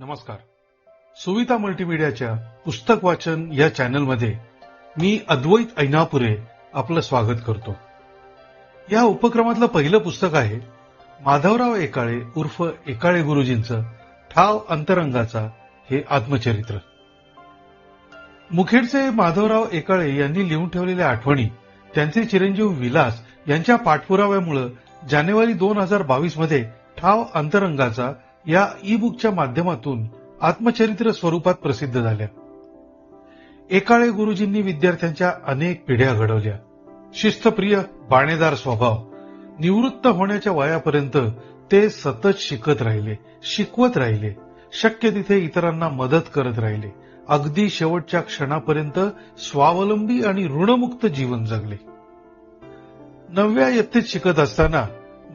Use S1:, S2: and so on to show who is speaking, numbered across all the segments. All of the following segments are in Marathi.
S1: नमस्कार. सुविता मल्टीमीडियाच्या पुस्तक वाचन या चॅनलमध्ये मी अद्वैत ऐनापुरे आपलं स्वागत करतो. या उपक्रमातलं पहिलं पुस्तक आहे माधवराव एकाळे उर्फ एकाळे गुरुजींचं ठाव अंतरंगाचा हे आत्मचरित्र. मुखेडचे माधवराव एकाळे यांनी लिहून ठेवलेल्या आठवणी त्यांचे चिरंजीव विलास यांच्या पाठपुराव्यामुळे जानेवारी दोन हजार बावीसमध्ये ठाव अंतरंगाचा या ई बुकच्या माध्यमातून आत्मचरित्र स्वरूपात प्रसिद्ध झाल्या. एकाळे गुरुजींनी विद्यार्थ्यांच्या अनेक पिढ्या घडवल्या. शिस्तप्रिय बाणेदार स्वभाव निवृत्त होण्याच्या वयापर्यंत ते सतत शिकत राहिले शिकवत राहिले. शक्य तिथे इतरांना मदत करत राहिले. अगदी शेवटच्या क्षणापर्यंत स्वावलंबी आणि ऋणमुक्त जीवन जगले. नवव्या इयत्तेत शिकत असताना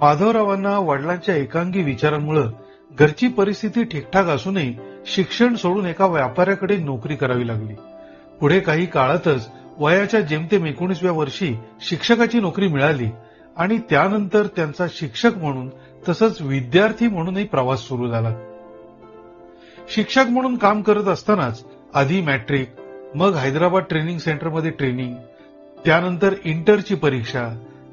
S1: माधवरावांना वडिलांच्या एकांगी विचारांमुळे घरची परिस्थिती ठीकठाक असूनही शिक्षण सोडून एका व्यापाऱ्याकडे नोकरी करावी लागली. पुढे काही काळातच वयाच्या जेमतेम एकोणीसव्या वर्षी शिक्षकाची नोकरी मिळाली आणि त्यानंतर त्यांचा शिक्षक म्हणून तसंच विद्यार्थी म्हणूनही प्रवास सुरू झाला. शिक्षक म्हणून काम करत असतानाच आधी मॅट्रिक मग हैदराबाद ट्रेनिंग सेंटरमध्ये ट्रेनिंग त्यानंतर इंटरची परीक्षा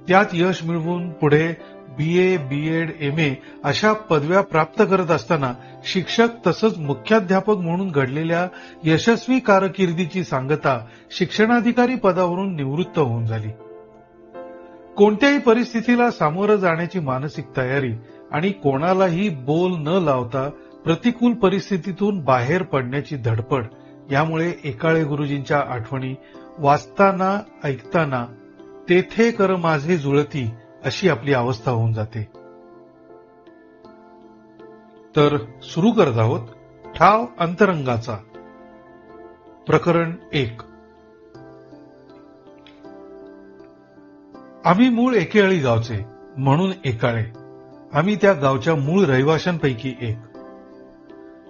S1: त्यात यश मिळवून पुढे बी A B Ed M A अशा पदव्या प्राप्त करत असताना शिक्षक तसंच मुख्याध्यापक म्हणून घडलेल्या यशस्वी कारकिर्दीची सांगता शिक्षणाधिकारी पदावरून निवृत्त होऊन झाली. कोणत्याही परिस्थितीला सामोरं जाण्याची मानसिक तयारी आणि कोणालाही बोल न लावता प्रतिकूल परिस्थितीतून बाहेर पडण्याची धडपड यामुळे एकाळे गुरुजींच्या आठवणी वाचताना ऐकताना तेथे कर माझे जुळती अशी आपली अवस्था होऊन जाते. तर सुरू करत आहोत ठाव अंतरंगाचा. प्रकरण एक. आम्ही मूळ एकेळी गावचे म्हणून एकाळे. आम्ही त्या गावच्या मूळ रहिवाशांपैकी एक.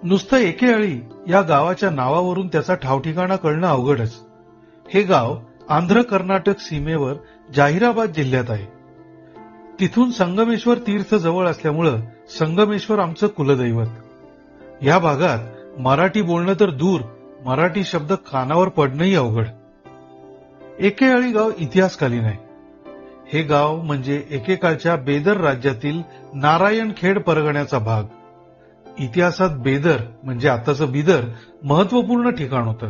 S1: नुसतं एकेळी या गावाच्या नावावरून त्याचा ठावठिकाणा कळणं अवघडच. हे गाव आंध्र कर्नाटक सीमेवर जाहिराबाद जिल्ह्यात आहे. तिथून संगमेश्वर तीर्थ जवळ असल्यामुळं संगमेश्वर आमचं कुलदैवत. या भागात मराठी बोलणं तर दूर मराठी शब्द कानावर पडणंही अवघड. एकेआळी गाव इतिहासकालीन आहे. हे गाव म्हणजे एकेकाळच्या बेदर राज्यातील नारायणखेड परगण्याचा भाग. इतिहासात बेदर म्हणजे आताचं बिदर महत्त्वपूर्ण ठिकाण होतं.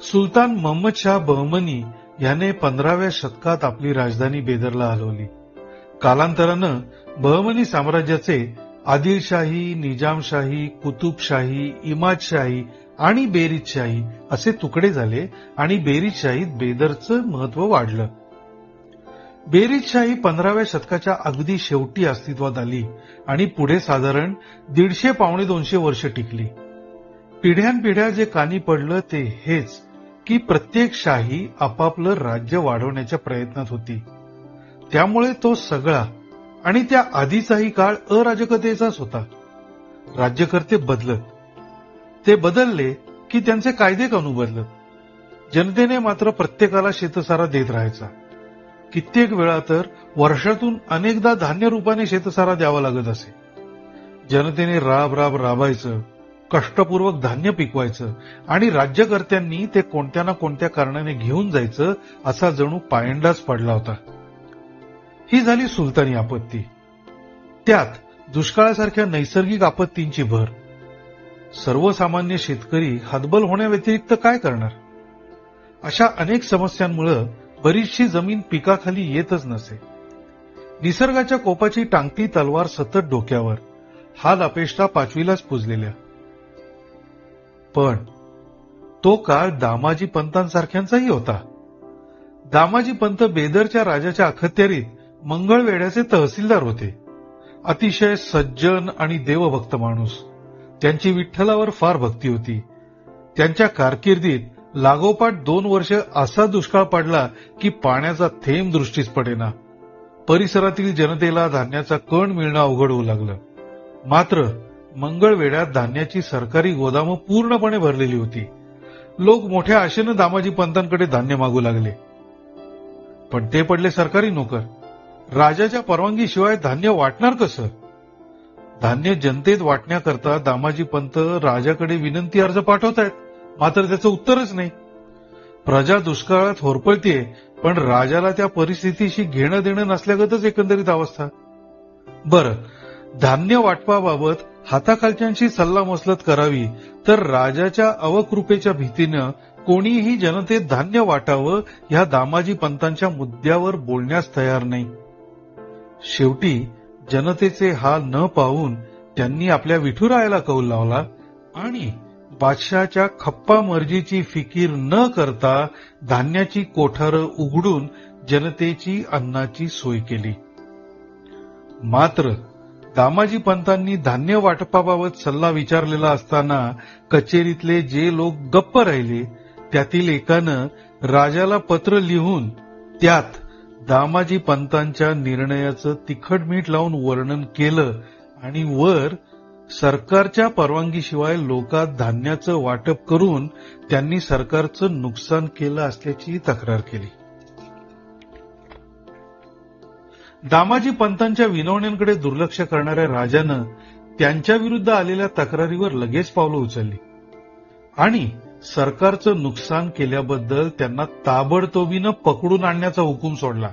S1: सुलतान महम्मद शाह बहमनी याने पंधराव्या शतकात आपली राजधानी बेदरला हलवली. कालांतरानं बहमनी साम्राज्याचे आदिलशाही निजामशाही कुतुबशाही इमादशाही आणि बेरीजशाही असे तुकडे झाले आणि बेरीजशाहीत बेदरचं महत्त्व वाढलं. बेरीजशाही पंधराव्या शतकाच्या अगदी शेवटी अस्तित्वात आली आणि पुढे साधारण दीडशे पावणे दोनशे वर्ष टिकली. पिढ्यानपिढ्या जे कानी पडलं ते हेच की प्रत्येक शाही आपापलं राज्य वाढवण्याच्या प्रयत्नात होती. त्यामुळे तो सगळा आणि त्या आधीचाही काळ अराजकतेचाच होता. राज्यकर्ते बदलत. ते बदलले की त्यांचे कायदे कानू बदलत. जनतेने मात्र प्रत्येकाला शेतसारा देत राहायचा. कित्येक वेळा तर वर्षातून अनेकदा धान्य रूपाने शेतसारा द्यावा लागत असे. जनतेने राब राब राबायचं कष्टपूर्वक धान्य पिकवायचं आणि राज्यकर्त्यांनी ते कोणत्या ना कोणत्या कारणाने घेऊन जायचं असा जणू पायंडाच पडला होता. ही झाली सुलतानी आपत्ती. त्यात दुष्काळासारख्या नैसर्गिक आपत्तींची भर. सर्वसामान्य शेतकरी हतबल होण्याव्यतिरिक्त काय करणार? अशा अनेक समस्यांमुळे बरीचशी जमीन पिकाखाली येतच नसे. निसर्गाच्या कोपाची टांगती तलवार सतत डोक्यावर हाल अपेष्टा पाचवीलाच पुजलेल्या. पण तो काळ दामाजी पंतांसारख्यांचाही होता. दामाजी पंत बेदरच्या राजाच्या अखत्यारीत मंगळवेड्याचे तहसीलदार होते. अतिशय सज्जन आणि देवभक्त माणूस. त्यांची विठ्ठलावर फार भक्ती होती. त्यांच्या कारकिर्दीत लागोपाठ दोन वर्ष असा दुष्काळ पडला की पाण्याचा थेंब दृष्टीस पडेना. परिसरातील जनतेला धान्याचा कण मिळणं अवघड होऊ लागलं. मात्र मंगळवेड्यात धान्याची सरकारी गोदामं पूर्णपणे भरलेली होती. लोक मोठ्या आशेनं दामाजी पंतांकडे धान्य मागू लागले. पण ते पडले सरकारी नोकर. राजाच्या परवानगीशिवाय धान्य वाटणार कसं? धान्य जनतेत वाटण्याकरता दामाजी पंत राजाकडे विनंती अर्ज पाठवतायत मात्र त्याचं उत्तरच नाही. प्रजा दुष्काळात होरपळतीये पण राजाला त्या परिस्थितीशी घेणं देणं नसल्यागतच एकंदरीत अवस्था. बर धान्य वाटपाबाबत हाताखालच्यांशी सल्लामसलत करावी तर राजाच्या अवकृपेच्या भीतीनं कोणीही जनतेत धान्य वाटावं ह्या दामाजी पंतांच्या मुद्द्यावर बोलण्यास तयार नाही. शेवटी जनतेचे हाल न पाहून त्यांनी आपल्या विठुरायाला कौल लावला आणि बादशाच्या खप्पा मर्जीची फिकीर न करता धान्याची कोठारं उघडून जनतेची अन्नाची सोय केली. मात्र दामाजी पंतांनी धान्य वाटपाबाबत सल्ला विचारलेला असताना कचेरीतले जे लोक गप्प राहिले त्यातील एकानं राजाला पत्र लिहून त्यात दामाजी पंतांच्या निर्णयाचं तिखट मीठ लावून वर्णन केलं आणि वर सरकारच्या परवानगीशिवाय लोकात धान्याचं वाटप करून त्यांनी सरकारचं नुकसान केलं असल्याची तक्रार केली. दामाजी पंतांच्या विनवण्यांकडे दुर्लक्ष करणाऱ्या राजानं त्यांच्या विरुद्ध आलेल्या तक्रारीवर लगेच पावलं उचलली. आणि सरकारचं नुकसान केल्याबद्दल त्यांना ताबडतोबीनं पकडून आणण्याचा हुकूम सोडला.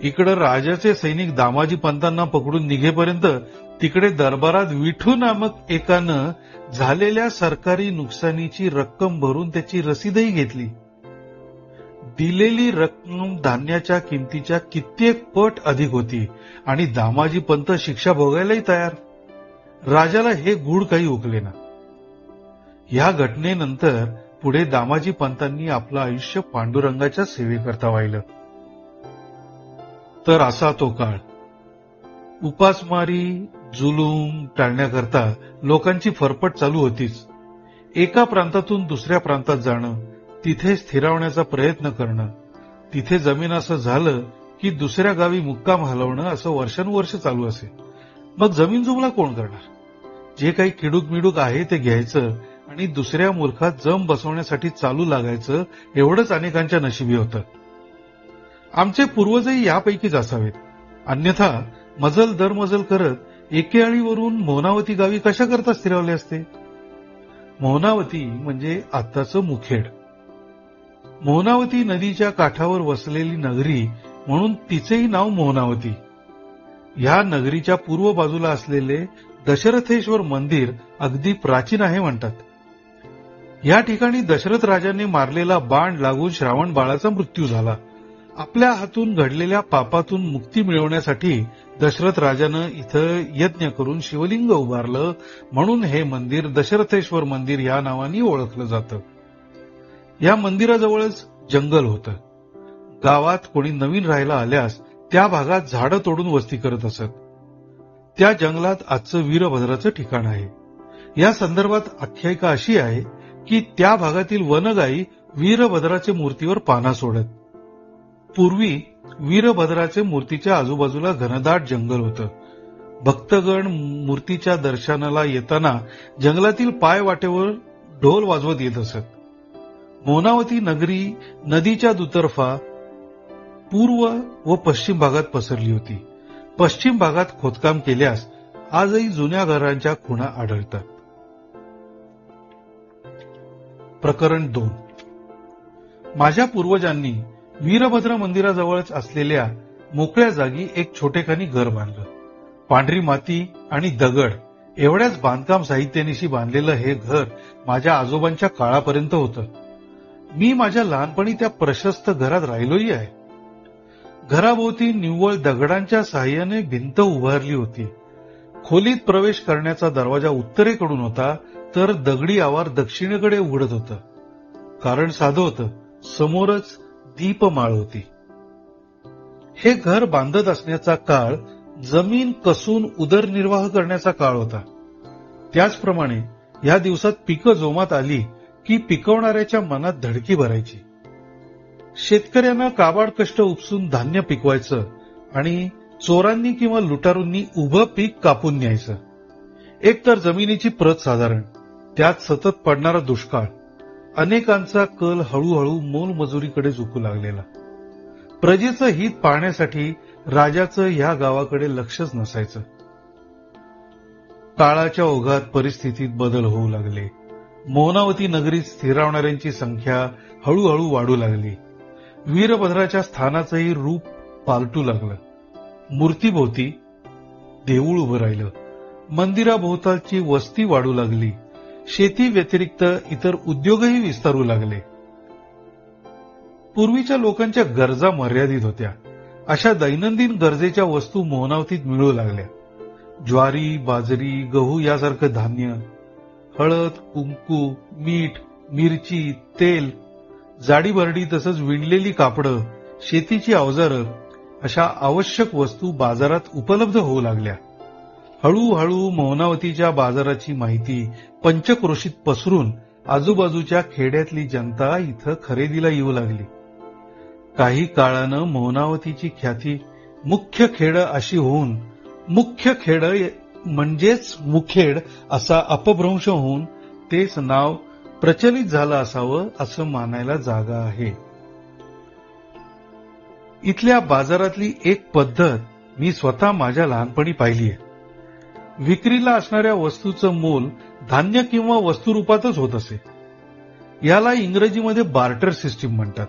S1: इकडे राजाचे सैनिक दामाजी पंतांना पकडून निघेपर्यंत तिकडे दरबारात विठू नामक एकानं झालेल्या सरकारी नुकसानीची रक्कम भरून त्याची रसीदही घेतली. दिलेली रक्कम धान्याच्या किमतीच्या कित्येक पट अधिक होती आणि दामाजी पंत शिक्षा भोगायलाही तयार. राजाला हे गुढ काही उकले ना. या घटनेनंतर पुढे दामाजी पंतांनी आपलं आयुष्य पांडुरंगाच्या सेवेकरता वाहिलं. तर असा तो काळ. उपासमारी जुलूम टाळण्याकरता लोकांची फरफट चालू होतीच. एका प्रांतातून दुसऱ्या प्रांतात जाणं तिथे स्थिरावण्याचा प्रयत्न करणं तिथे जमीन असं झालं की दुसऱ्या गावी मुक्काम हलवणं असं वर्षानुवर्ष चालू असे. मग जमीन जुमला कोण करणार? जे काही किडूक मिडूक आहे ते घ्यायचं आणि दुसऱ्या मूर्खात जम बसवण्यासाठी चालू लागायचं एवढंच अनेकांच्या नशिबी होतं. आमचे पूर्वजही यापैकीच असावेत अन्यथा मजल दरमजल करत एकेआळीवरून मोहनावती गावी कशा करता स्थिरावले असते? मोहनावती म्हणजे आत्ताचं मुखेड. मोहनावती नदीच्या काठावर वसलेली नगरी म्हणून तिचेही नाव मोहनावती या नगरीच्या पूर्व बाजूला असलेले दशरथेश्वर मंदिर अगदी प्राचीन आहे म्हणतात. या ठिकाणी दशरथ राजाने मारलेला बाण लागून श्रावण बाळाचा मृत्यू झाला. आपल्या हातून घडलेल्या पापातून मुक्ती मिळवण्यासाठी दशरथ राजानं इथं यज्ञ करून शिवलिंग उभारलं म्हणून हे मंदिर दशरथेश्वर मंदिर या नावाने ओळखलं जातं. या मंदिराजवळच जंगल होतं. गावात कोणी नवीन राहायला आल्यास त्या भागात झाडं तोडून वस्ती करत असत. त्या जंगलात आजचं वीरभद्राचं ठिकाण आहे. या संदर्भात आख्यायिका अशी आहे की त्या भागातील वनगाई वीरभद्राच्या मूर्तीवर पाना सोडत. पूर्वी वीरभद्राच्या मूर्तीच्या आजूबाजूला घनदाट जंगल होतं. भक्तगण मूर्तीच्या दर्शनाला येताना जंगलातील पाय वाटेवर ढोल वाजवत येत असत. मोनावती नगरी नदीच्या दुतर्फा पूर्व व पश्चिम भागात पसरली होती. पश्चिम भागात खोदकाम केल्यास आजही जुन्या घरांच्या खुणा आढळतात. प्रकरण दोन. माझ्या पूर्वजांनी वीरभद्र मंदिराजवळच असलेल्या मोकळ्या जागी एक छोटेखानी घर बांधलं. पांढरी माती आणि दगड एवढ्याच बांधकाम साहित्यानिशी बांधलेलं हे घर माझ्या आजोबांच्या काळापर्यंत होतं. मी माझ्या लहानपणी त्या प्रशस्त घरात राहिलोही आहे. घराभोवती निव्वळ दगडांच्या साह्याने भिंत उभारली होती. खोलीत प्रवेश करण्याचा दरवाजा उत्तरेकडून होता तर दगडी आवार दक्षिणेकडे उघडत होतं. कारण साधं होतं समोरच दीपमाळ होती. हे घर बांधत असण्याचा काळ जमीन कसून उदरनिर्वाह करण्याचा काळ होता. त्याचप्रमाणे या दिवसात पिकं जोमात आली की पिकवणाऱ्याच्या मनात धडकी भरायची. शेतकऱ्यांना काबाड कष्ट उपसून धान्य पिकवायचं आणि चोरांनी किंवा लुटारूंनी उभं पीक कापून न्यायचं. एक तर जमिनीची प्रत साधारण त्यात सतत पडणारा दुष्काळ अनेकांचा कल हळूहळू मोलमजुरीकडे झुकू लागलेला. प्रजेचं हित पाहण्यासाठी राजाचं ह्या गावाकडे लक्षच नसायचं. काळाच्या ओघात परिस्थितीत बदल होऊ लागले. मोहनावती नगरीत स्थिरावणाऱ्यांची संख्या हळूहळू वाढू लागली. वीरभद्राच्या स्थानाचंही रूप पालटू लागलं. मूर्तीभोवती देऊळ उभं राहिलं. मंदिराभोवतालची वस्ती वाढू लागली. शेती व्यतिरिक्त इतर उद्योगही विस्तारू लागले. पूर्वीच्या लोकांच्या गरजा मर्यादित होत्या. अशा दैनंदिन गरजेच्या वस्तू मोहनावतीत मिळू लागल्या. ज्वारी बाजरी गहू यासारखं धान्य हळद कुंकू मीठ मिरची तेल जाडी भरडी तसंच विणलेली कापडं शेतीची अवजारं अशा आवश्यक वस्तू बाजारात उपलब्ध होऊ लागल्या. हळूहळू मौनावतीच्या बाजाराची माहिती पंचक्रोशीत पसरून आजूबाजूच्या खेड्यातली जनता इथं खरेदीला येऊ लागली. काही काळानं मौनावतीची ख्याती मुख्य खेड अशी होऊन मुख्य खेड म्हणजेच मुखेड असा अपभ्रंश होऊन तेच नाव प्रचलित झालं असावं असं मानायला जागा आहे. इथल्या बाजारातली एक पद्धत मी स्वतः माझ्या लहानपणी पाहिली आहे विक्रीला असणाऱ्या वस्तूचं मोल धान्य किंवा वस्तू रूपातच होत असे. याला इंग्रजीमध्ये बार्टर सिस्टीम म्हणतात.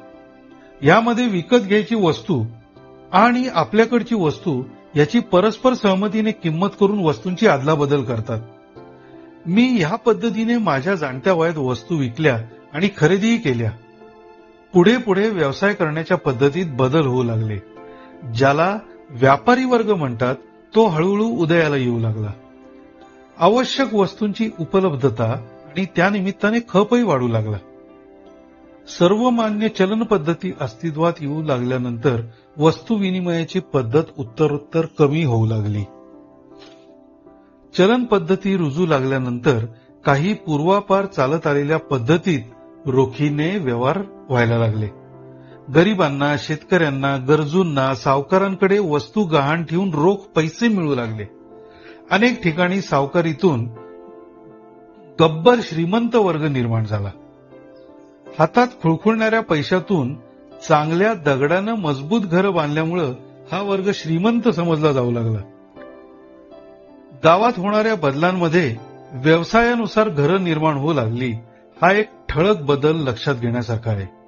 S1: यामध्ये विकत घ्यायची वस्तू आणि आपल्याकडची वस्तू याची परस्पर सहमतीने किंमत करून वस्तूंची अदलाबदल करतात. मी ह्या पद्धतीने माझ्या जाणत्या वयात वस्तू विकल्या आणि खरेदीही केल्या. पुढे पुढे व्यवसाय करण्याच्या पद्धतीत बदल होऊ लागले. ज्याला व्यापारी वर्ग म्हणतात तो हळूहळू उदयाला येऊ लागला. आवश्यक वस्तूंची उपलब्धता आणि त्यानिमित्ताने खपही वाढू लागला. सर्वमान्य चलन पद्धती अस्तित्वात येऊ लागल्यानंतर वस्तू विनिमयाची पद्धत उत्तरोत्तर कमी होऊ लागली. चलन पद्धती रुजू लागल्यानंतर काही पूर्वापार चालत आलेल्या पद्धतीत रोखीने व्यवहार व्हायला लागले. गरिबांना शेतकऱ्यांना गरजूंना सावकारांकडे वस्तू गहाण ठेवून रोख पैसे मिळू लागले. अनेक ठिकाणी सावकारीतून गब्बर श्रीमंत वर्ग निर्माण झाला. हातात खुळखुळणाऱ्या पैशातून चांगल्या दगडानं मजबूत घरं बांधल्यामुळं हा वर्ग श्रीमंत समजला जाऊ लागला. गावात होणाऱ्या बदलांमध्ये व्यवसायानुसार घरं निर्माण होऊ लागली हा एक ठळक बदल लक्षात घेण्यासारखा आहे.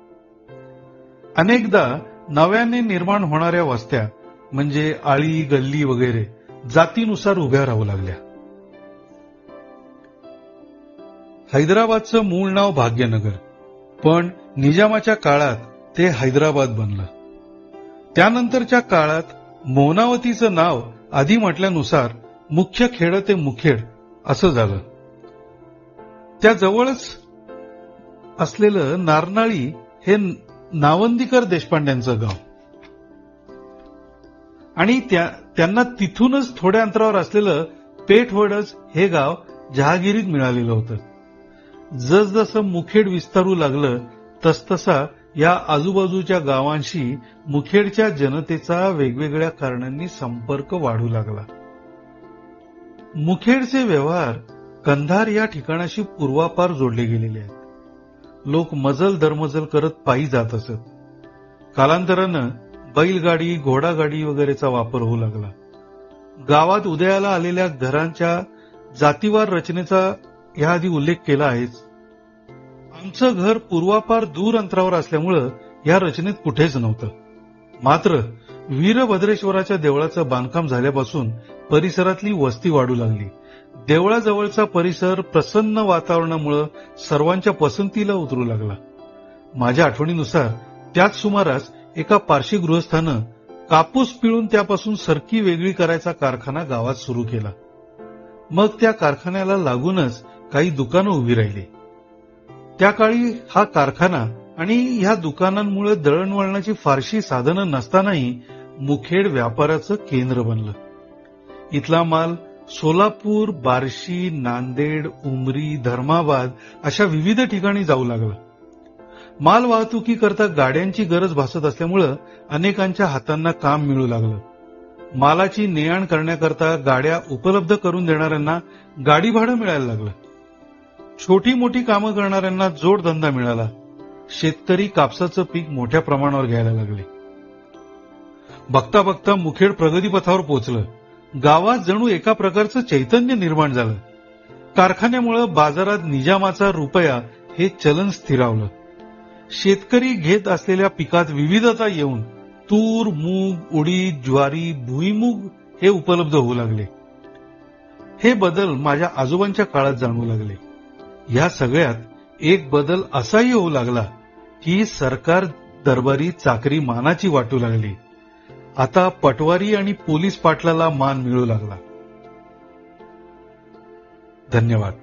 S1: अनेकदा नव्याने निर्माण होणाऱ्या वस्त्या म्हणजे आळी गल्ली वगैरे जातीनुसार उभ्या राहू लागल्या. हैदराबादचं मूळ नाव भाग्यनगर पण निजामाच्या काळात ते हैदराबाद बनलं. त्यानंतरच्या काळात मोनावतीचं नाव आधी म्हटल्यानुसार मुख्य खेड ते मुखेड असं झालं. त्या जवळच असलेलं नारनाळी हे नावंदीकर देशपांड्यांचं गाव. आणि त्यांना तिथूनच थोड्या अंतरावर असलेलं पेठवडच हे गाव जहागिरीत मिळालेलं होतं. जसजसं मुखेड विस्तारू लागलं तसतसा या आजूबाजूच्या गावांशी मुखेडच्या जनतेचा वेगवेगळ्या कारणांनी संपर्क वाढू लागला. मुखेडचे व्यवहार कंधार या ठिकाणाशी पूर्वापार जोडले गेलेले आहेत. लोक मजल दरमजल करत पायी जात असत. कालांतरानं बैलगाडी घोडागाडी वगैरेचा वापर होऊ लागला. गावात उदयाला आलेल्या घरांच्या जातीवार रचनेचा याआधी उल्लेख केला आहेच. आमचं घर पूर्वापार दूर अंतरावर असल्यामुळं या रचनेत कुठेच नव्हतं. मात्र वीरभद्रेश्वराच्या देवळाचं बांधकाम झाल्यापासून परिसरातली वस्ती वाढू लागली. देवळाजवळचा परिसर प्रसन्न वातावरणामुळं सर्वांच्या पसंतीला उतरू लागला. माझ्या आठवणीनुसार त्याच सुमारास एका पारशी गृहस्थानं कापूस पिळून त्यापासून सरकी वेगळी करायचा कारखाना गावात सुरू केला. मग त्या कारखान्याला लागूनच काही दुकानं उभी राहिली. त्या काळी हा कारखाना आणि ह्या दुकानांमुळे दळणवळणाची फारशी साधनं नसतानाही मुखेड व्यापाराचं केंद्र बनलं. इथला माल सोलापूर बार्शी नांदेड उमरी धर्माबाद अशा विविध ठिकाणी जाऊ लागला. माल वाहतुकीकरता गाड्यांची गरज भासत असल्यामुळं अनेकांच्या हातांना काम मिळू लागलं. मालाची ने आण करण्याकरता गाड्या उपलब्ध करून देणाऱ्यांना गाडी भाडं मिळायला लागलं. छोटी मोठी कामं करणाऱ्यांना जोडधंदा मिळाला. शेतकरी कापसाचं पीक मोठ्या प्रमाणावर घ्यायला लागले. बघता बघता मुखेड प्रगतीपथावर पोहोचलं. गावात जणू एका प्रकारचं चैतन्य निर्माण झालं. कारखान्यामुळं बाजारात निजामाचा रुपया हे चलन स्थिरावलं. शेतकरी घेत असलेल्या पिकात विविधता येऊन तूर मूग उडीद ज्वारी भुईमूग हे उपलब्ध होऊ लागले. हे बदल माझ्या आजोबांच्या काळात जाणवू लागले. या सगळ्यात एक बदल असाही होऊ लागला की सरकार दरबारी चाकरी मानाची वाटू लागली. आता पटवारी आणि पोलीस पाटलाला मान मिळू लागला. धन्यवाद.